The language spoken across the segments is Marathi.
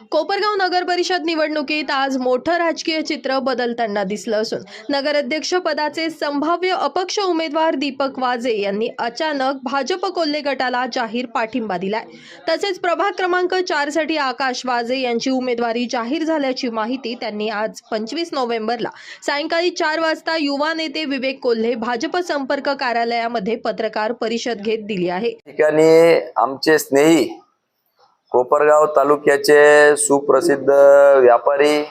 कोपरगाव नगर परिषद निवडणुकीत आज मोठं राजकीय चित्र बदलताना दिसलं असून नगराध्यक्ष पदाचे संभाव्य अपक्ष उमेदवार दीपक वाजे यांनी अचानक भाजप कोल्हे गटाला जाहीर पाठिंबा दिलाय. तसेच प्रभाग क्रमांक चारसाठी आकाश वाजे यांची उमेदवारी जाहीर झाल्याची माहिती त्यांनी आज पंचवीस नोव्हेंबरला सायंकाळी चार वाजता युवा नेते विवेक कोल्हे भाजप संपर्क कार्यालयामध्ये पत्रकार परिषद घेत दिली आहे. ठिकाणी आमचे स्नेही कोपरगाव तालुक्याचे सुप्रसिद्ध व्यापारी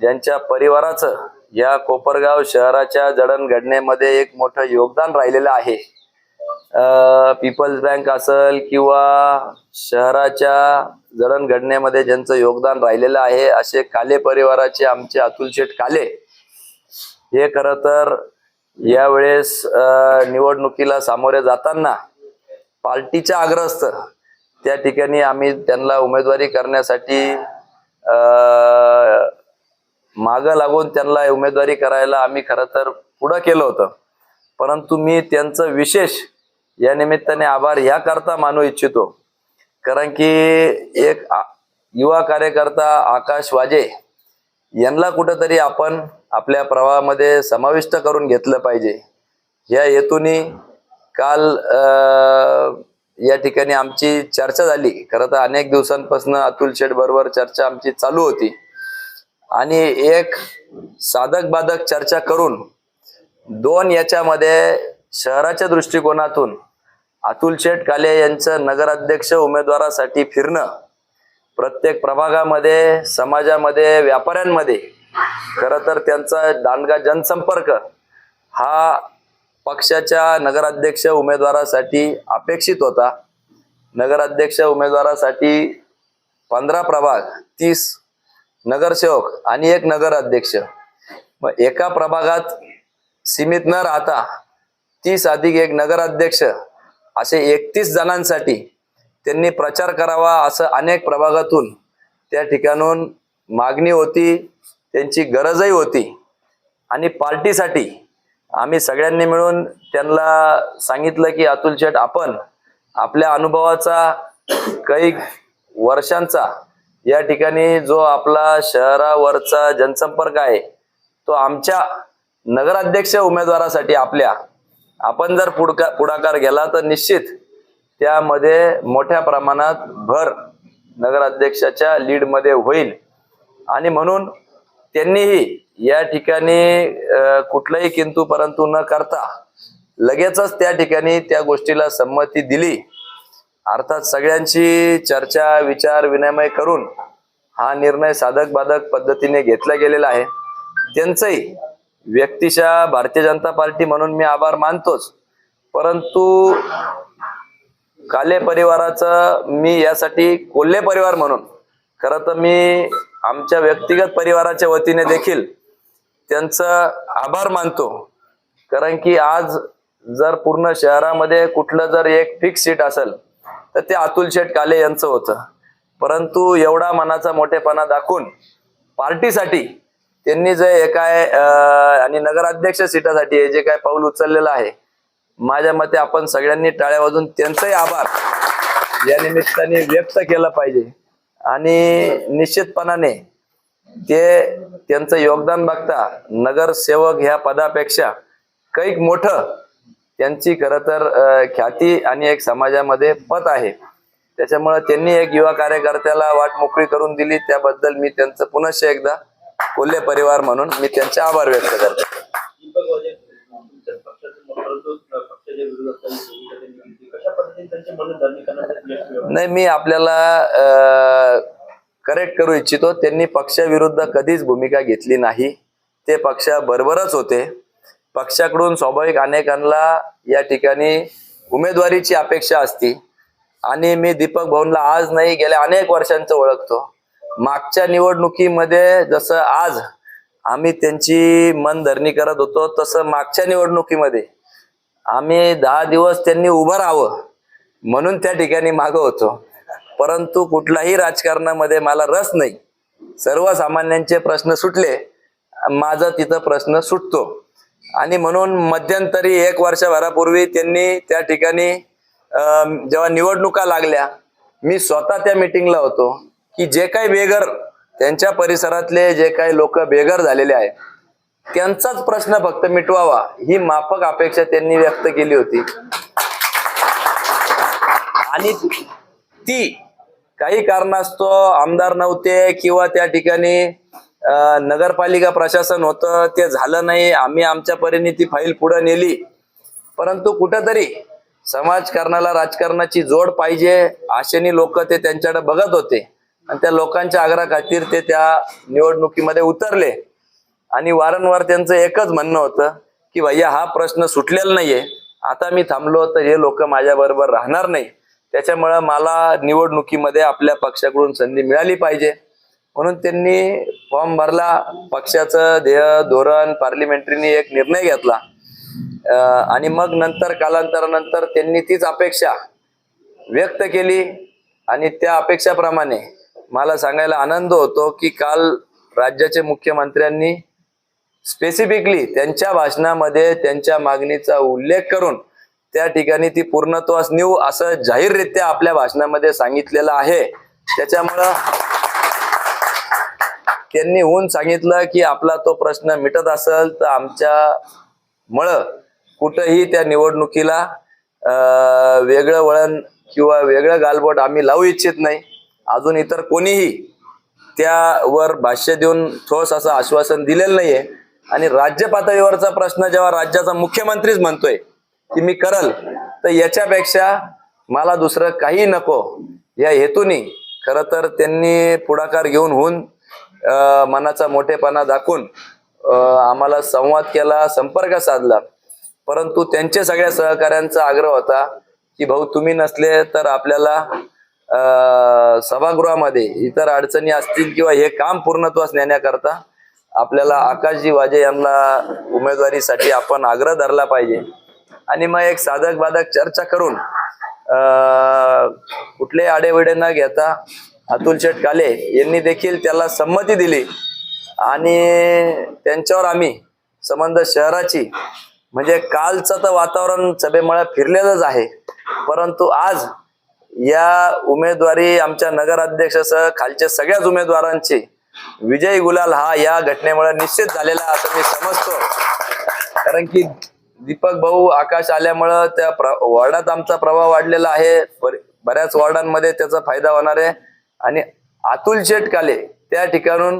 ज्यांच्या परिवाराचं या कोपरगाव शहराच्या जडणघडणीमध्ये एक मोठं योगदान राहिलेलं आहे. पीपल्स बँक असेल किंवा शहराच्या जडणघडणीमध्ये ज्यांचं योगदान राहिलेलं आहे असे काले परिवाराचे आमचे अतुल शेठ काले. हे खरं तर यावेळेस निवडणुकीला सामोरे जाताना पार्टीच्या आग्रहस्थ त्या ठिकाणी आम्ही त्यांना उमेदवारी करण्यासाठी मागं लागून त्यांना उमेदवारी करायला आम्ही खरं तर पुढं केलं होतं. परंतु मी त्यांचं विशेष या निमित्ताने आभार ह्याकरता मानू इच्छितो. कारण की एक युवा कार्यकर्ता आकाश वाजे यांना कुठंतरी आपण आपल्या प्रवाहामध्ये समाविष्ट करून घेतलं पाहिजे. या हेतूने काल आ, या ठिकाणी आमची चर्चा झाली. खरं तर अनेक दिवसांपासून अतुल शेठ बरोबर चर्चा आमची चालू होती. आणि एक साधक बाधक चर्चा करून दोन याच्यामध्ये शहराच्या दृष्टिकोनातून अतुल शेठ काले यांचं नगराध्यक्ष उमेदवारासाठी फिरणं प्रत्येक प्रभागामध्ये समाजामध्ये व्यापाऱ्यांमध्ये खरं तर त्यांचा दांडगा जनसंपर्क हा पक्षाच्या नगराध्यक्ष उमेदवारासाठी अपेक्षित होता. नगराध्यक्ष उमेदवारासाठी पंधरा प्रभाग तीस नगरसेवक आणि एक नगराध्यक्ष. मग एका प्रभागात सीमित न राहता तीस अधिक एक नगराध्यक्ष असे एकतीस जणांसाठी त्यांनी प्रचार करावा असं अनेक प्रभागातून त्या ठिकाणून मागणी होती त्यांची गरजही होती. आणि पार्टीसाठी आम्ही सगळ्यांनी मिळून त्यांना सांगितलं की अतुल शेठ आपण आपल्या अनुभवाचा काही वर्षांचा या ठिकाणी जो आपला शहरावरचा जनसंपर्क आहे तो आमच्या नगराध्यक्ष उमेदवारासाठी आपल्या आपण जर पुढका पुढाकार गेला तर निश्चित त्यामध्ये मोठ्या प्रमाणात भर नगराध्यक्षाच्या लीडमध्ये होईल. आणि म्हणून त्यांनीही या ठिकाणी कुठलंही किंतु परंतु न करता लगेचच त्या ठिकाणी त्या गोष्टीला संमती दिली. अर्थात सगळ्यांची चर्चा विचार विनिमय करून हा निर्णय साधक बाधक पद्धतीने घेतला गेलेला आहे. त्यांचंही व्यक्तिशः भारतीय जनता पार्टी म्हणून मी आभार मानतोच. परंतु काले परिवाराचं मी यासाठी कोल्हे परिवार म्हणून खरं तर मी आमच्या व्यक्तिगत परिवाराच्या वतीने देखील त्यांचं आभार मानतो. कारण की आज जर पूर्ण शहरामध्ये कुठलं जर एक फिक्स सीट असेल तर ते अतुल शेठ काले यांचं होतं. परंतु एवढा मनाचा मोठेपणा दाखवून पार्टीसाठी त्यांनी जे हे काय आणि नगराध्यक्ष सीटासाठी हे जे काय पाऊल उचललेलं आहे माझ्या मते आपण सगळ्यांनी टाळ्या वाजून त्यांचाही आभार या निमित्ताने व्यक्त केलं पाहिजे. आणि निश्चितपणाने ते त्यांचं योगदान बघता नगरसेवक ह्या पदापेक्षा कैक मोठं त्यांची खरं तर ख्याती आणि एक समाजामध्ये पत आहे. त्याच्यामुळे त्यांनी एक युवा कार्यकर्त्याला वाट मोकळी करून दिली. त्याबद्दल मी त्यांचं पुनश्च एकदा कोल्हे परिवार म्हणून मी त्यांचे आभार व्यक्त करतो. नाही मी आपल्याला करेक्ट करू इच्छितो. त्यांनी पक्षाविरुद्ध कधीच भूमिका घेतली नाही. ते पक्षाबरोबरच होते. पक्षाकडून स्वाभाविक अनेकांना या ठिकाणी उमेदवारीची अपेक्षा असती. आणि मी दीपक भवनला आज नाही गेल्या अनेक वर्षांचं ओळखतो. मागच्या निवडणुकीमध्ये जसं आज आम्ही त्यांची मनधरणी करत होतो तसं मागच्या निवडणुकीमध्ये आम्ही दहा दिवस त्यांनी उभं राहावं. म्हणून त्या ठिकाणी मागं होतो. परंतु कुठलाही राजकारणामध्ये मला रस नाही. सर्वसामान्यांचे प्रश्न सुटले माझा तिथं प्रश्न सुटतो. आणि म्हणून मध्यंतरी एक वर्षभरापूर्वी त्यांनी त्या ठिकाणी जेव्हा निवडणुका लागल्या मी स्वतः त्या मिटिंगला होतो की जे काही बेघर त्यांच्या परिसरातले जे काही लोक बेघर झालेले आहे त्यांचाच प्रश्न फक्त मिटवावा ही माफक अपेक्षा त्यांनी व्यक्त केली होती. आणि ती काही कारणास्तव आमदार नव्हते किंवा त्या ठिकाणी नगरपालिका प्रशासन होतं ते झालं नाही. आम्ही आमच्या परीने ती फाईल पुढे नेली. परंतु कुठंतरी समाजकारणाला राजकारणाची जोड पाहिजे आशेने लोक ते त्यांच्याकडे बघत होते. आणि त्या लोकांच्या आग्रहा खातीर ते त्या निवडणुकीमध्ये उतरले. आणि वारंवार त्यांचं एकच म्हणणं होतं की भैया हा प्रश्न सुटलेला नाहीये. आता मी थांबलो तर हे लोक माझ्या बरोबर राहणार नाही. त्याच्यामुळं मला निवडणुकीमध्ये आपल्या पक्षाकडून संधी मिळाली पाहिजे. म्हणून त्यांनी फॉर्म भरला. पक्षाचं ध्येय धोरण पार्लिमेंटरीने एक निर्णय घेतला. आणि मग नंतर कालांतरानंतर त्यांनी तीच अपेक्षा व्यक्त केली. आणि त्या अपेक्षाप्रमाणे मला सांगायला आनंद होतो की काल राज्याचे मुख्यमंत्र्यांनी स्पेसिफिकली त्यांच्या भाषणामध्ये त्यांच्या मागणीचा उल्लेख करून त्या ठिकाणी ती पूर्णत्वास नेऊ असं जाहीररित्या आपल्या भाषणामध्ये सांगितलेलं आहे. त्याच्यामुळं त्यांनी होऊन सांगितलं की आपला तो प्रश्न मिटत असेल तर आमच्या मळ कुठंही त्या निवडणुकीला वेगळं वळण किंवा वेगळं गालबोट आम्ही लावू इच्छित नाही. अजून इतर कोणीही त्यावर भाष्य देऊन ठोस असं आश्वासन दिलेलं नाहीये. आणि राज्य पातळीवरचा प्रश्न जेव्हा राज्याचा मुख्यमंत्रीच म्हणतोय की मी करल तर याच्यापेक्षा मला दुसरं काही नको. या हेतूने खरं तर त्यांनी पुढाकार घेऊन होऊन मनाचा मोठेपणा दाखवून आम्हाला संवाद केला संपर्क साधला. परंतु त्यांच्या सगळ्या सहकाऱ्यांचा आग्रह होता की भाऊ तुम्ही नसले तर आपल्याला सभागृहामध्ये इतर अडचणी असतील किंवा हे काम पूर्णत्वास नेण्याकरता आपल्याला आकाशजी वाजे यांना उमेदवारीसाठी आपण आग्रह धरला पाहिजे. आणि मग एक साधक बाधक चर्चा करून अं, कुठलेही आडेविडे न घेता अतुल शेठ काले यांनी देखील त्याला संमती दिली. आणि त्यांच्यावर आम्ही संबंध शहराची म्हणजे कालचं तर वातावरण सभेमुळे फिरलेलंच आहे. परंतु आज या उमेदवारी आमच्या नगराध्यक्षासह खालच्या सगळ्याच उमेदवारांची विजय गुलाल हा या घटनेमुळे निश्चित झालेला असं मी समजतो. कारण की दीपक भाऊ आकाश आल्यामुळं त्या प्र वॉर्डात आमचा प्रभाव वाढलेला आहे. बऱ्याच वॉर्डांमध्ये त्याचा फायदा होणार आहे. आणि अतुल शेठ काले त्या ठिकाणून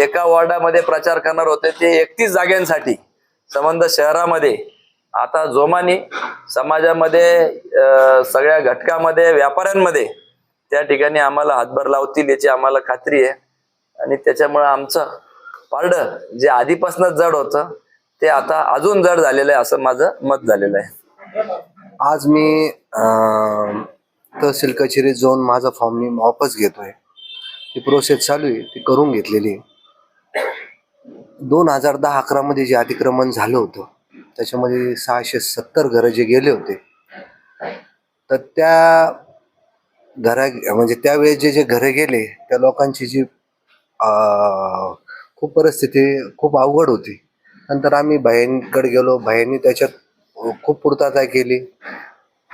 एका वॉर्डामध्ये प्रचार करणार होते ते एकतीस जागांसाठी. संबंध शहरामध्ये. आता जोमानी समाजामध्ये सगळ्या घटकामध्ये व्यापाऱ्यांमध्ये त्या ठिकाणी आम्हाला हातभार लावतील याची आम्हाला खात्री आहे. आणि त्याच्यामुळं आमचं पारडं जे आधीपासूनच जड होतं ते आता अजून जड झालेलं आहे असं माझं मत झालेलं आहे. आज मी अं, तहसील कचेरीत जाऊन माझा फॉर्म मी वापस घेतोय. ती प्रोसेस चालू आहे ती करून घेतलेली दोन हजार दहा अकरा मध्ये जे अतिक्रमण झालं होतं त्याच्यामध्ये सहाशे सत्तर घरं जे गेले होते तर त्या घरा म्हणजे त्यावेळेस जे जे घरं गेले त्या लोकांची जी अं, खूप परिस्थिती खूप अवघड होती. नंतर आम्ही बहिणीकडे गेलो. बहिणी त्याच्यात खूप पूर्तता केली.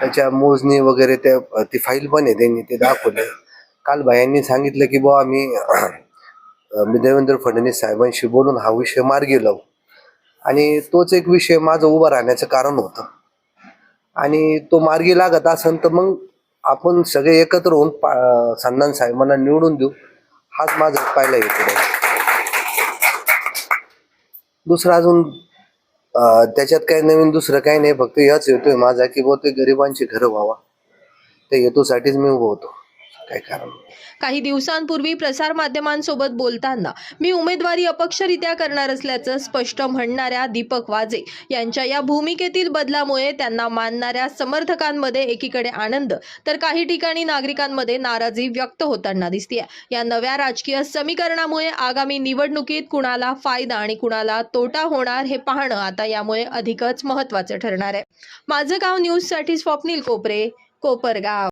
त्याच्या मोजणी वगैरे त्या ती फाईल पण आहे त्यांनी ते दाखवले. काल भायांनी सांगितलं की बुवा आम्ही मी देवेंद्र फडणवीस साहेबांशी बोलून हा विषय मार्गी लावू. आणि तोच एक विषय माझं उभं राहण्याचं कारण होतं. आणि तो मार्गी लागत असेल तर मग आपण सगळे एकत्र होऊन पा- संधान साहेबांना निवडून देऊ. हाच माझा पाहिला येतो दुसरं अजून त्याच्यात काही नवीन दुसरं काही नाही. फक्त याच येतोय. माझा की बहुतेक गरिबांची घरं व्हावा. त्या हेतूसाठीच मी उभं होतो. काय कारण? काही दिवसांपूर्वी प्रसारमाध्यमांसोबत बोलताना मी उमेदवारी अपक्षरित्या करणार असल्याचं स्पष्ट म्हणणाऱ्या दीपक वाजे यांच्या या भूमिकेतील बदलामुळे त्यांना मानणाऱ्या समर्थकांमध्ये एकीकडे आनंद तर काही ठिकाणी नागरिकांमध्ये नाराजी व्यक्त होताना दिसते या नव्या राजकीय समीकरणामुळे आगामी निवडणुकीत कुणाला फायदा आणि कुणाला तोटा होणार हे पाहणं आता यामुळे अधिकच महत्त्वाचं ठरणार आहे. माझं गाव न्यूजसाठी स्वप्नील कोपरे कोपरगाव.